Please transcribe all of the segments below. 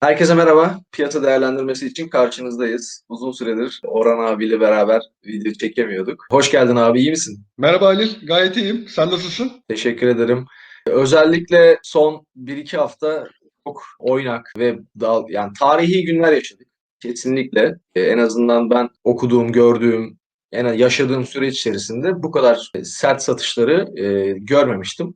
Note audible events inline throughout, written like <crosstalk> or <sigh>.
Herkese merhaba. Piyasa değerlendirmesi için karşınızdayız. Uzun süredir Orhan abiyle beraber video çekemiyorduk. Hoş geldin abi, iyi misin? Merhaba Halil, gayet iyiyim. Sen nasılsın? Teşekkür ederim. Özellikle son 1-2 hafta çok oynak ve dal, yani tarihi günler yaşadık. Kesinlikle. Ee, en azından ben okuduğum, gördüğüm, en yaşadığım süreç içerisinde bu kadar sert satışları e, görmemiştim.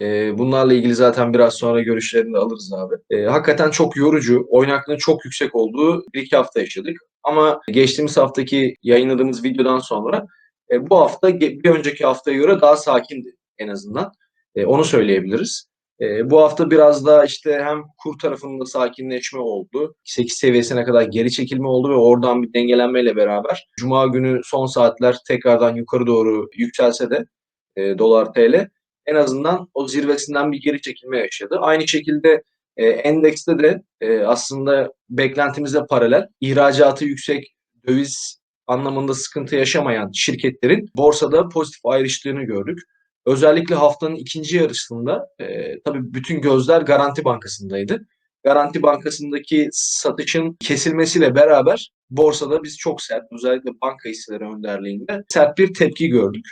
E, bunlarla ilgili zaten biraz sonra görüşlerini alırız abi. E, hakikaten çok yorucu, oynaklığın çok yüksek olduğu bir iki hafta yaşadık. Ama geçtiğimiz haftaki yayınladığımız videodan sonra e, bu hafta bir önceki haftaya göre daha sakindi en azından. E, onu söyleyebiliriz. E, bu hafta biraz daha işte hem kur tarafında sakinleşme oldu. 8 seviyesine kadar geri çekilme oldu ve oradan bir dengelenmeyle beraber Cuma günü son saatler tekrardan yukarı doğru yükselse de e, dolar TL en azından o zirvesinden bir geri çekilme yaşadı. Aynı şekilde e, endekste de e, aslında beklentimize paralel ihracatı yüksek döviz anlamında sıkıntı yaşamayan şirketlerin borsada pozitif ayrıştığını gördük. Özellikle haftanın ikinci yarısında e, tabii bütün gözler Garanti Bankası'ndaydı. Garanti Bankası'ndaki satışın kesilmesiyle beraber borsada biz çok sert, özellikle banka hisseleri önderliğinde sert bir tepki gördük.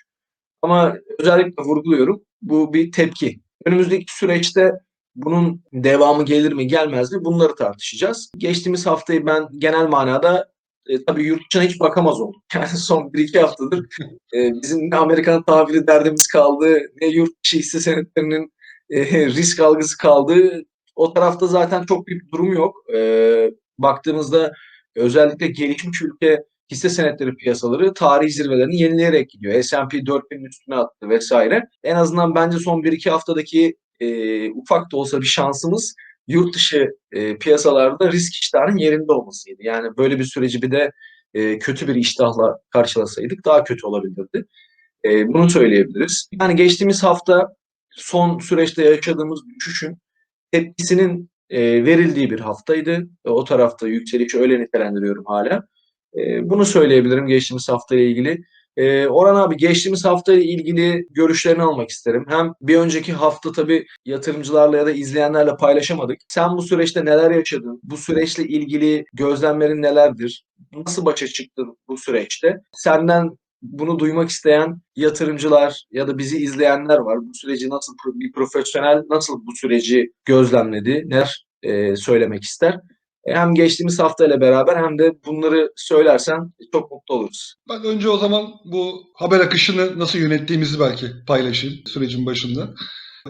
Ama özellikle vurguluyorum bu bir tepki. Önümüzdeki süreçte bunun devamı gelir mi gelmez mi bunları tartışacağız. Geçtiğimiz haftayı ben genel manada e, tabii yurt dışına hiç bakamaz oldum. <laughs> Yani son 1-2 haftadır e, bizim ne Amerikan tabiri derdimiz kaldı ne yurt dışı hisse senetlerinin e, <laughs> risk algısı kaldı. O tarafta zaten çok büyük bir durum yok. E, baktığımızda özellikle gelişmiş ülke hisse senetleri piyasaları tarihi zirvelerini yenileyerek gidiyor. S&P 4000'in üstüne attı vesaire. En azından bence son 1-2 haftadaki e, ufak da olsa bir şansımız yurt dışı e, piyasalarda risk iştahının yerinde olmasıydı. Yani böyle bir süreci bir de e, kötü bir iştahla karşılasaydık daha kötü olabilirdi. E, bunu söyleyebiliriz. Yani geçtiğimiz hafta son süreçte yaşadığımız düşüşün tepkisinin e, verildiği bir haftaydı. E, o tarafta yükselişi öyle nitelendiriyorum hala. E, bunu söyleyebilirim geçtiğimiz haftayla ilgili. E, Orhan abi geçtiğimiz haftayla ilgili görüşlerini almak isterim. Hem bir önceki hafta tabii yatırımcılarla ya da izleyenlerle paylaşamadık. Sen bu süreçte neler yaşadın? Bu süreçle ilgili gözlemlerin nelerdir? Nasıl başa çıktın bu süreçte? Senden bunu duymak isteyen yatırımcılar ya da bizi izleyenler var. Bu süreci nasıl bir profesyonel nasıl bu süreci gözlemledi? Neler e, söylemek ister? Hem geçtiğimiz haftayla beraber hem de bunları söylersen çok mutlu oluruz. Ben önce o zaman bu haber akışını nasıl yönettiğimizi belki paylaşayım sürecin başında.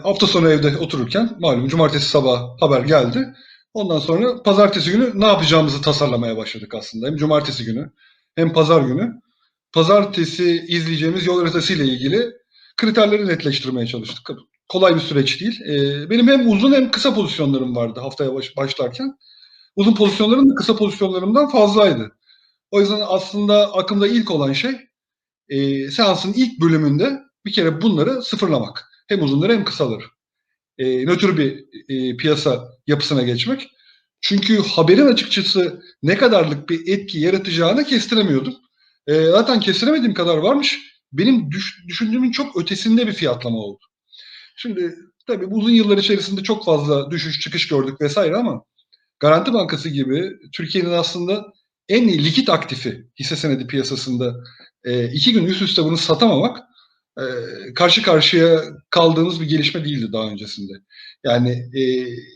Hafta sonu evde otururken malum cumartesi sabah haber geldi. Ondan sonra pazartesi günü ne yapacağımızı tasarlamaya başladık aslında. Hem cumartesi günü hem pazar günü. Pazartesi izleyeceğimiz yol haritası ile ilgili kriterleri netleştirmeye çalıştık. Kolay bir süreç değil. Ee, benim hem uzun hem kısa pozisyonlarım vardı haftaya baş, başlarken. Uzun pozisyonlarım da kısa pozisyonlarımdan fazlaydı. O yüzden aslında aklımda ilk olan şey e, seansın ilk bölümünde bir kere bunları sıfırlamak. Hem uzunları hem kısaları. E, nötr bir e, piyasa yapısına geçmek. Çünkü haberin açıkçası ne kadarlık bir etki yaratacağını kestiremiyordum. E, zaten kestiremediğim kadar varmış. Benim düş, düşündüğümün çok ötesinde bir fiyatlama oldu. Şimdi tabii uzun yıllar içerisinde çok fazla düşüş çıkış gördük vesaire ama Garanti Bankası gibi Türkiye'nin aslında en likit aktifi hisse senedi piyasasında e, iki gün üst üste bunu satamamak e, karşı karşıya kaldığımız bir gelişme değildi daha öncesinde. Yani e,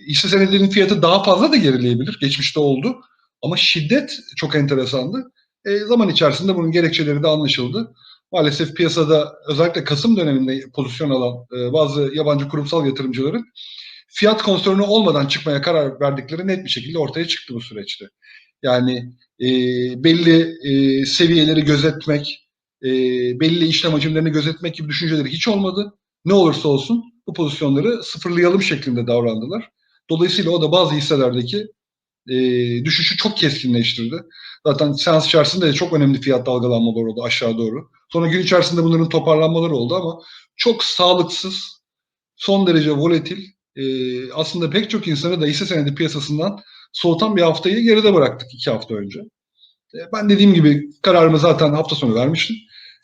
hisse senedinin fiyatı daha fazla da gerileyebilir. Geçmişte oldu. Ama şiddet çok enteresandı. E, zaman içerisinde bunun gerekçeleri de anlaşıldı. Maalesef piyasada özellikle Kasım döneminde pozisyon alan e, bazı yabancı kurumsal yatırımcıların fiyat konstrünü olmadan çıkmaya karar verdikleri net bir şekilde ortaya çıktı bu süreçte. Yani e, belli e, seviyeleri gözetmek, e, belli işlem hacimlerini gözetmek gibi düşünceleri hiç olmadı. Ne olursa olsun bu pozisyonları sıfırlayalım şeklinde davrandılar. Dolayısıyla o da bazı hisselerdeki e, düşüşü çok keskinleştirdi. Zaten seans içerisinde de çok önemli fiyat dalgalanmaları oldu aşağı doğru. Sonra gün içerisinde bunların toparlanmaları oldu ama çok sağlıksız, son derece volatil, e, aslında pek çok insanı da hisse senedi piyasasından soğutan bir haftayı geride bıraktık iki hafta önce. E, ben dediğim gibi kararımı zaten hafta sonu vermiştim.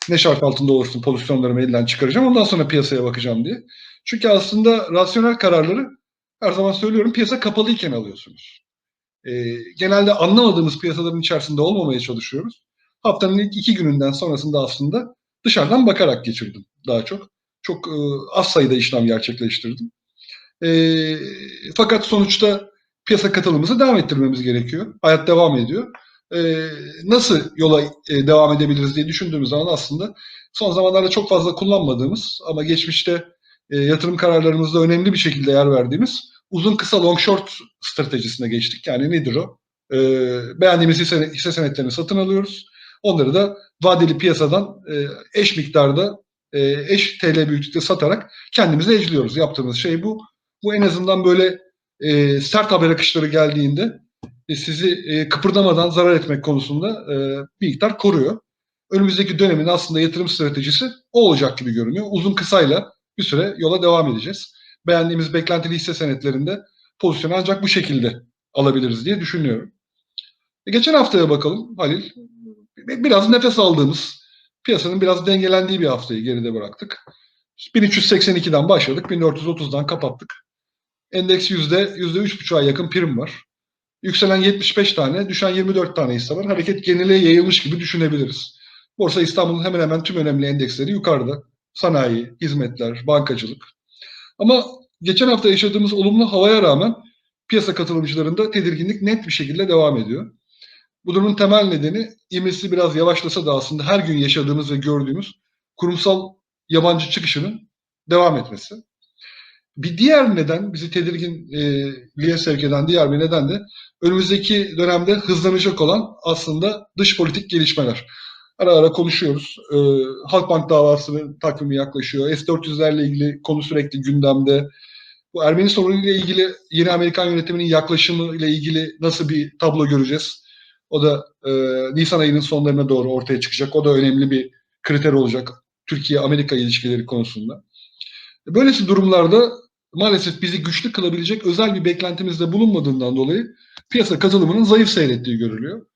Ne şart altında olursun pozisyonlarımı elden çıkaracağım ondan sonra piyasaya bakacağım diye. Çünkü aslında rasyonel kararları her zaman söylüyorum piyasa kapalıyken alıyorsunuz. e, genelde anlamadığımız piyasaların içerisinde olmamaya çalışıyoruz. Haftanın ilk iki gününden sonrasında aslında dışarıdan bakarak geçirdim daha çok. Çok e, az sayıda işlem gerçekleştirdim. E, fakat sonuçta piyasa katılımımızı devam ettirmemiz gerekiyor. Hayat devam ediyor. E, nasıl yola e, devam edebiliriz diye düşündüğümüz zaman aslında son zamanlarda çok fazla kullanmadığımız ama geçmişte e, yatırım kararlarımızda önemli bir şekilde yer verdiğimiz uzun kısa long short stratejisine geçtik. Yani nedir o? E, beğendiğimiz hisse, hisse senetlerini satın alıyoruz. Onları da vadeli piyasadan e, eş miktarda e, eş TL büyüklükte satarak kendimizi ecliyoruz. Yaptığımız şey bu. Bu en azından böyle e, sert haber akışları geldiğinde e, sizi e, kıpırdamadan zarar etmek konusunda e, bir miktar koruyor. Önümüzdeki dönemin aslında yatırım stratejisi o olacak gibi görünüyor. Uzun kısayla bir süre yola devam edeceğiz. Beğendiğimiz beklentili hisse senetlerinde pozisyonu ancak bu şekilde alabiliriz diye düşünüyorum. E, geçen haftaya bakalım Halil. Biraz nefes aldığımız, piyasanın biraz dengelendiği bir haftayı geride bıraktık. 1382'den başladık, 1430'dan kapattık. Endeks yüzde 3,5'a yakın prim var. Yükselen 75 tane, düşen 24 tane hisse var. Hareket genele yayılmış gibi düşünebiliriz. Borsa İstanbul'un hemen hemen tüm önemli endeksleri yukarıda. Sanayi, hizmetler, bankacılık. Ama geçen hafta yaşadığımız olumlu havaya rağmen piyasa katılımcılarında tedirginlik net bir şekilde devam ediyor. Bu durumun temel nedeni ivmesi biraz yavaşlasa da aslında her gün yaşadığımız ve gördüğümüz kurumsal yabancı çıkışının devam etmesi. Bir diğer neden, bizi tedirginliğe sevk eden diğer bir neden de önümüzdeki dönemde hızlanacak olan aslında dış politik gelişmeler. Ara ara konuşuyoruz. Ee, Halkbank davasının takvimi yaklaşıyor. S-400'lerle ilgili konu sürekli gündemde. Bu Ermeni sorunuyla ilgili yeni Amerikan yönetiminin yaklaşımı ile ilgili nasıl bir tablo göreceğiz? O da e, Nisan ayının sonlarına doğru ortaya çıkacak. O da önemli bir kriter olacak Türkiye-Amerika ilişkileri konusunda. Böylesi durumlarda maalesef bizi güçlü kılabilecek özel bir beklentimizde bulunmadığından dolayı piyasa katılımının zayıf seyrettiği görülüyor.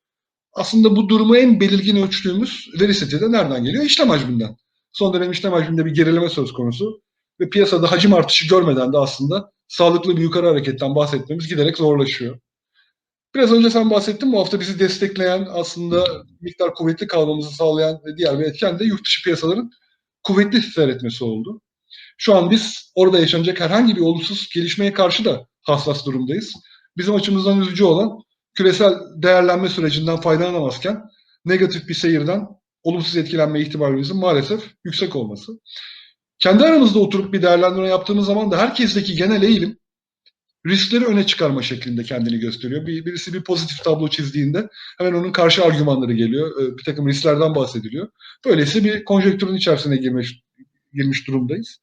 Aslında bu durumu en belirgin ölçtüğümüz veri seti de nereden geliyor? İşlem hacminden. Son dönem işlem hacminde bir gerileme söz konusu ve piyasada hacim artışı görmeden de aslında sağlıklı bir yukarı hareketten bahsetmemiz giderek zorlaşıyor. Biraz önce sen bahsettin bu hafta bizi destekleyen aslında miktar kuvvetli kalmamızı sağlayan diğer bir etken de yurt dışı piyasaların kuvvetli seyretmesi oldu. Şu an biz orada yaşanacak herhangi bir olumsuz gelişmeye karşı da hassas durumdayız. Bizim açımızdan üzücü olan küresel değerlenme sürecinden faydalanamazken negatif bir seyirden olumsuz etkilenme ihtimalimizin maalesef yüksek olması. Kendi aramızda oturup bir değerlendirme yaptığımız zaman da herkesteki genel eğilim riskleri öne çıkarma şeklinde kendini gösteriyor. Bir, birisi bir pozitif tablo çizdiğinde hemen onun karşı argümanları geliyor. Bir takım risklerden bahsediliyor. Böylesi bir konjektürün içerisine girmiş, girmiş durumdayız.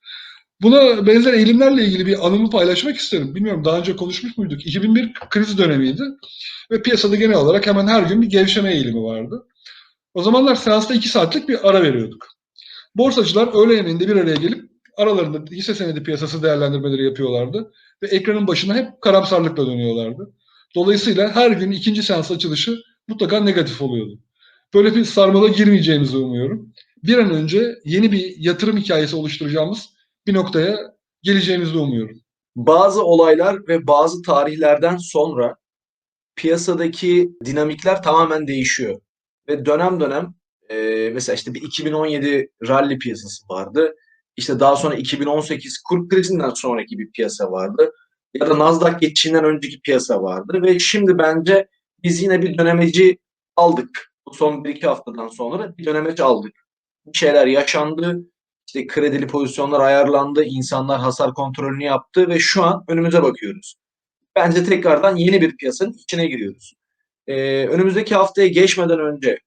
Buna benzer eğilimlerle ilgili bir anımı paylaşmak isterim. Bilmiyorum daha önce konuşmuş muyduk? 2001 kriz dönemiydi ve piyasada genel olarak hemen her gün bir gevşeme eğilimi vardı. O zamanlar seansta 2 saatlik bir ara veriyorduk. Borsacılar öğle yemeğinde bir araya gelip aralarında hisse senedi piyasası değerlendirmeleri yapıyorlardı ve ekranın başına hep karamsarlıkla dönüyorlardı. Dolayısıyla her gün ikinci seans açılışı mutlaka negatif oluyordu. Böyle bir sarmala girmeyeceğimizi umuyorum. Bir an önce yeni bir yatırım hikayesi oluşturacağımız bir noktaya geleceğimizi umuyorum. Bazı olaylar ve bazı tarihlerden sonra piyasadaki dinamikler tamamen değişiyor. Ve dönem dönem e, mesela işte bir 2017 rally piyasası vardı. İşte daha sonra 2018 kur krizinden sonraki bir piyasa vardı. Ya da Nasdaq geçişinden önceki piyasa vardı. Ve şimdi bence biz yine bir dönemeci aldık. Bu son 1-2 haftadan sonra bir dönemeci aldık. Bir şeyler yaşandı. İşte kredili pozisyonlar ayarlandı. insanlar hasar kontrolünü yaptı ve şu an önümüze bakıyoruz. Bence tekrardan yeni bir piyasanın içine giriyoruz. Ee, önümüzdeki haftaya geçmeden önce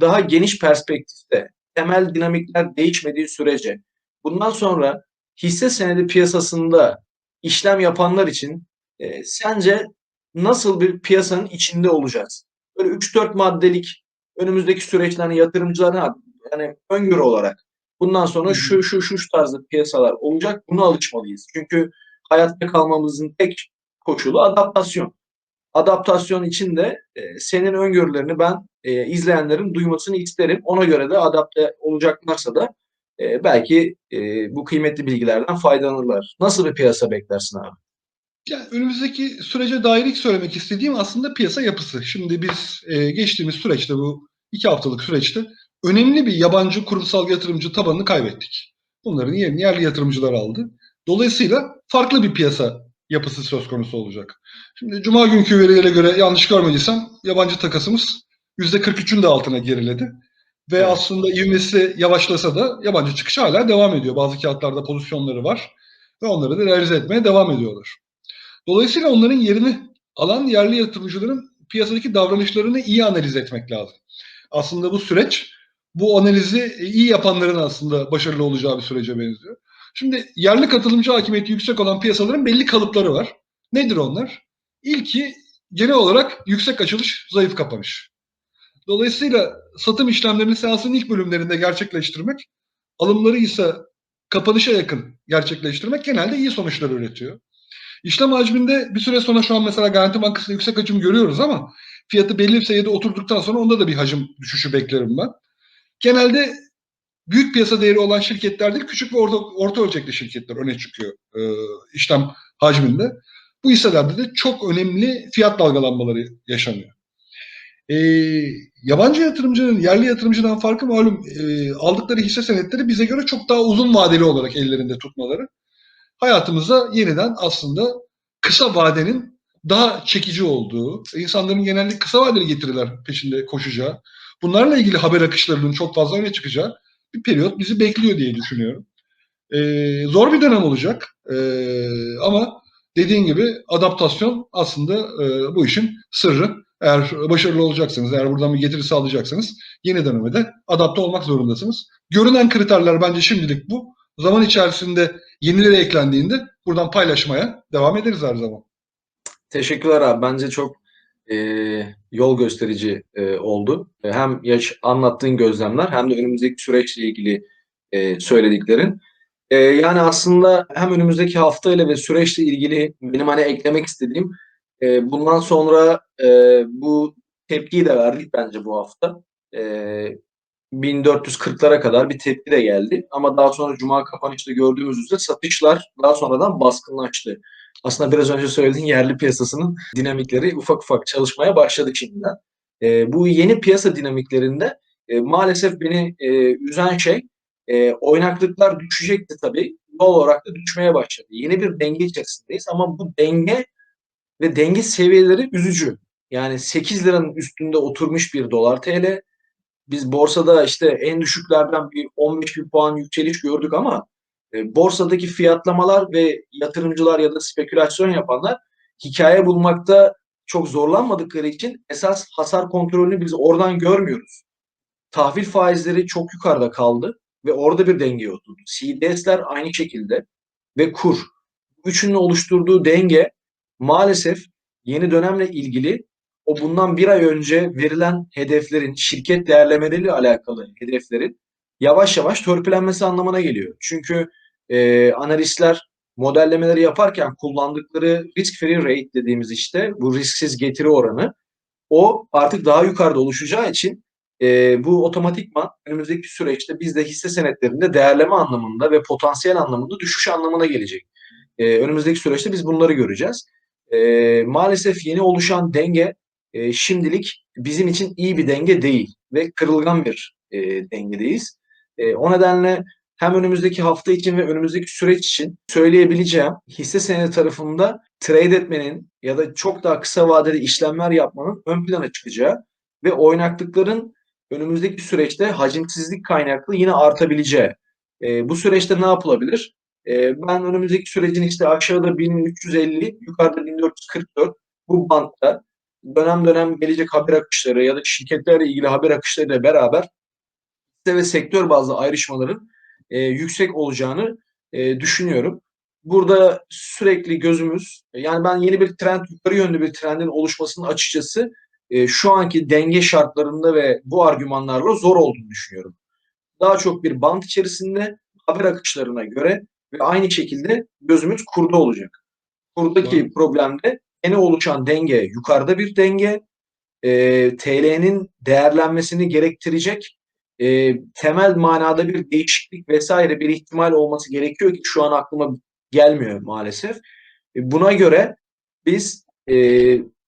daha geniş perspektifte temel dinamikler değişmediği sürece bundan sonra hisse senedi piyasasında işlem yapanlar için e, sence nasıl bir piyasanın içinde olacağız? Böyle 3-4 maddelik önümüzdeki süreçlerin yatırımcılarına yani öngörü olarak bundan sonra şu şu şu tarzda piyasalar olacak buna alışmalıyız. Çünkü hayatta kalmamızın tek koşulu adaptasyon. Adaptasyon için de e, senin öngörülerini ben e, izleyenlerin duymasını isterim. Ona göre de adapte olacaklarsa da e, belki e, bu kıymetli bilgilerden faydalanırlar. Nasıl bir piyasa beklersin abi? Yani önümüzdeki sürece dair ilk söylemek istediğim aslında piyasa yapısı. Şimdi biz e, geçtiğimiz süreçte bu iki haftalık süreçte önemli bir yabancı kurumsal yatırımcı tabanını kaybettik. Bunların yerini yerli yatırımcılar aldı. Dolayısıyla farklı bir piyasa yapısı söz konusu olacak. Şimdi Cuma günkü verilere göre yanlış görmediysem yabancı takasımız %43'ün de altına geriledi. Ve Evet. aslında ivmesi yavaşlasa da yabancı çıkışı hala devam ediyor. Bazı kağıtlarda pozisyonları var ve onları da realize etmeye devam ediyorlar. Dolayısıyla onların yerini alan yerli yatırımcıların piyasadaki davranışlarını iyi analiz etmek lazım. Aslında bu süreç bu analizi iyi yapanların aslında başarılı olacağı bir sürece benziyor. Şimdi yerli katılımcı hakimiyeti yüksek olan piyasaların belli kalıpları var. Nedir onlar? İlki genel olarak yüksek açılış, zayıf kapanış. Dolayısıyla satım işlemlerini seansın ilk bölümlerinde gerçekleştirmek, alımları ise kapanışa yakın gerçekleştirmek genelde iyi sonuçlar üretiyor. İşlem hacminde bir süre sonra şu an mesela Garanti Bankası'nda yüksek hacim görüyoruz ama fiyatı belli bir seviyede oturduktan sonra onda da bir hacim düşüşü beklerim ben. Genelde büyük piyasa değeri olan şirketler değil, küçük ve orta, orta ölçekli şirketler öne çıkıyor e, işlem hacminde. Bu hisselerde de çok önemli fiyat dalgalanmaları yaşanıyor. E, yabancı yatırımcının yerli yatırımcıdan farkı malum e, aldıkları hisse senetleri bize göre çok daha uzun vadeli olarak ellerinde tutmaları hayatımıza yeniden aslında kısa vadenin daha çekici olduğu, insanların genellikle kısa vadeli getiriler peşinde koşacağı, bunlarla ilgili haber akışlarının çok fazla öne çıkacağı bir periyot bizi bekliyor diye düşünüyorum. Ee, zor bir dönem olacak Ee, ama dediğin gibi adaptasyon aslında e, bu işin sırrı. Eğer başarılı olacaksanız, eğer buradan bir getiri sağlayacaksanız yeni döneme de adapte olmak zorundasınız. Görünen kriterler bence şimdilik bu. Zaman içerisinde yenileri eklendiğinde buradan paylaşmaya devam ederiz her zaman. Teşekkürler abi. Bence çok e, yol gösterici e, oldu. E, Hem yaş anlattığın gözlemler hem de önümüzdeki süreçle ilgili e, söylediklerin. E, yani aslında hem önümüzdeki haftayla ve süreçle ilgili benim hani eklemek istediğim e, bundan sonra e, bu tepkiyi de verdik bence bu hafta. E, 1440'lara kadar bir tepki de geldi. Ama daha sonra Cuma kapanışta gördüğümüz üzere satışlar daha sonradan baskınlaştı. Aslında biraz önce söylediğin yerli piyasasının dinamikleri ufak ufak çalışmaya başladı şimdiden. E, bu yeni piyasa dinamiklerinde e, maalesef beni e, üzen şey e, oynaklıklar düşecekti tabii. Doğal olarak da düşmeye başladı. Yeni bir denge içerisindeyiz ama bu denge ve denge seviyeleri üzücü. Yani 8 liranın üstünde oturmuş bir dolar TL. Biz borsada işte en düşüklerden bir 15 bin puan yükseliş gördük ama e, borsadaki fiyatlamalar ve yatırımcılar ya da spekülasyon yapanlar hikaye bulmakta çok zorlanmadıkları için esas hasar kontrolünü biz oradan görmüyoruz. Tahvil faizleri çok yukarıda kaldı ve orada bir denge oturdu. CDS'ler aynı şekilde ve kur. Üçünün oluşturduğu denge maalesef yeni dönemle ilgili o bundan bir ay önce verilen hedeflerin, şirket değerlemeleriyle alakalı hedeflerin yavaş yavaş törpülenmesi anlamına geliyor. Çünkü e, analistler modellemeleri yaparken kullandıkları risk free rate dediğimiz işte bu risksiz getiri oranı o artık daha yukarıda oluşacağı için e, bu otomatikman önümüzdeki süreçte bizde hisse senetlerinde değerleme anlamında ve potansiyel anlamında düşüş anlamına gelecek. E, önümüzdeki süreçte biz bunları göreceğiz. E, maalesef yeni oluşan denge e, şimdilik bizim için iyi bir denge değil ve kırılgan bir e, dengedeyiz. E, o nedenle hem önümüzdeki hafta için ve önümüzdeki süreç için söyleyebileceğim hisse senedi tarafında trade etmenin ya da çok daha kısa vadeli işlemler yapmanın ön plana çıkacağı ve oynaklıkların önümüzdeki süreçte hacimsizlik kaynaklı yine artabileceği. E, bu süreçte ne yapılabilir? E, ben önümüzdeki sürecin işte aşağıda 1350, yukarıda 1444 bu bantta dönem dönem gelecek haber akışları ya da şirketlerle ilgili haber akışlarıyla beraber hisse ve sektör bazlı ayrışmaların e, yüksek olacağını e, düşünüyorum. Burada sürekli gözümüz, yani ben yeni bir trend, yukarı yönlü bir trendin oluşmasının açıkçası e, şu anki denge şartlarında ve bu argümanlarla zor olduğunu düşünüyorum. Daha çok bir bant içerisinde haber akışlarına göre ve aynı şekilde gözümüz kurda olacak. Kurdaki problemde yeni oluşan denge yukarıda bir denge, e, TL'nin değerlenmesini gerektirecek e, temel manada bir değişiklik vesaire bir ihtimal olması gerekiyor ki şu an aklıma gelmiyor maalesef. E, Buna göre biz e,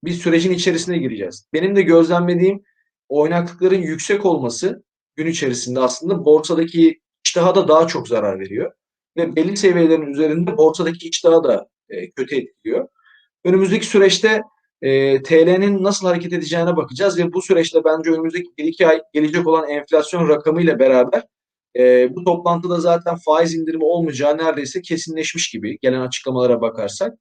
bir sürecin içerisine gireceğiz. Benim de gözlemlediğim oynaklıkların yüksek olması gün içerisinde aslında borsadaki iştaha da daha çok zarar veriyor. Ve belli seviyelerin üzerinde borsadaki iştahı da e, kötü etkiliyor. Önümüzdeki süreçte e, TL'nin nasıl hareket edeceğine bakacağız ve bu süreçte bence önümüzdeki 1-2 ay gelecek olan enflasyon rakamıyla beraber e, bu toplantıda zaten faiz indirimi olmayacağı neredeyse kesinleşmiş gibi gelen açıklamalara bakarsak.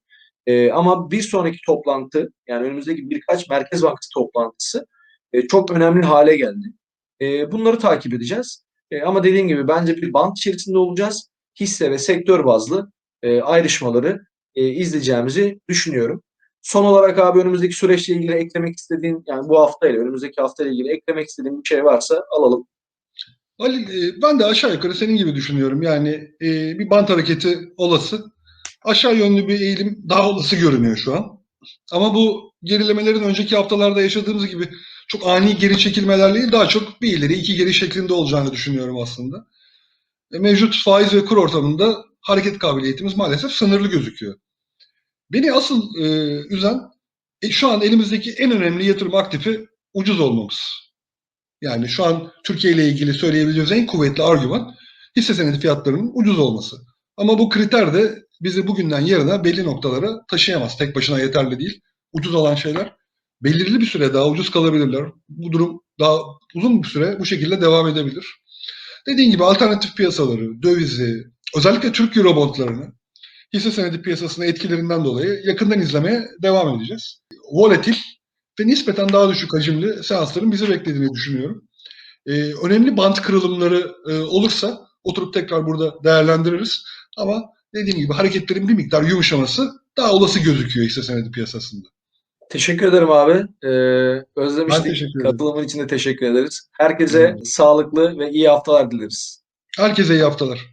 E, ama bir sonraki toplantı yani önümüzdeki birkaç Merkez Bankası toplantısı e, çok önemli hale geldi. E, bunları takip edeceğiz. E, ama dediğim gibi bence bir bant içerisinde olacağız. Hisse ve sektör bazlı e, ayrışmaları e, izleyeceğimizi düşünüyorum. Son olarak abi önümüzdeki süreçle ilgili eklemek istediğin yani bu hafta ile önümüzdeki hafta ile ilgili eklemek istediğin bir şey varsa alalım. Ali, e, ben de aşağı yukarı senin gibi düşünüyorum. Yani e, bir bant hareketi olası. Aşağı yönlü bir eğilim daha olası görünüyor şu an. Ama bu gerilemelerin önceki haftalarda yaşadığımız gibi çok ani geri çekilmeler değil, daha çok bir ileri iki geri şeklinde olacağını düşünüyorum aslında. E, mevcut faiz ve kur ortamında hareket kabiliyetimiz maalesef sınırlı gözüküyor. Beni asıl e, üzen e, şu an elimizdeki en önemli yatırım aktifi ucuz olmamız. Yani şu an Türkiye ile ilgili söyleyebileceğimiz en kuvvetli argüman hisse senedi fiyatlarının ucuz olması. Ama bu kriter de bizi bugünden yarına belli noktalara taşıyamaz. Tek başına yeterli değil. Ucuz olan şeyler belirli bir süre daha ucuz kalabilirler. Bu durum daha uzun bir süre bu şekilde devam edebilir. Dediğim gibi alternatif piyasaları, dövizi, özellikle Türk Eurobondlarını hisse senedi piyasasının etkilerinden dolayı yakından izlemeye devam edeceğiz. Volatil ve nispeten daha düşük hacimli seansların bizi beklediğini düşünüyorum. Ee, önemli bant kırılımları e, olursa oturup tekrar burada değerlendiririz. Ama dediğim gibi hareketlerin bir miktar yumuşaması daha olası gözüküyor hisse senedi piyasasında. Teşekkür ederim abi. Ee, özlemiştik. Katılımın için de teşekkür ederiz. Herkese sağlıklı ve iyi haftalar dileriz. Herkese iyi haftalar.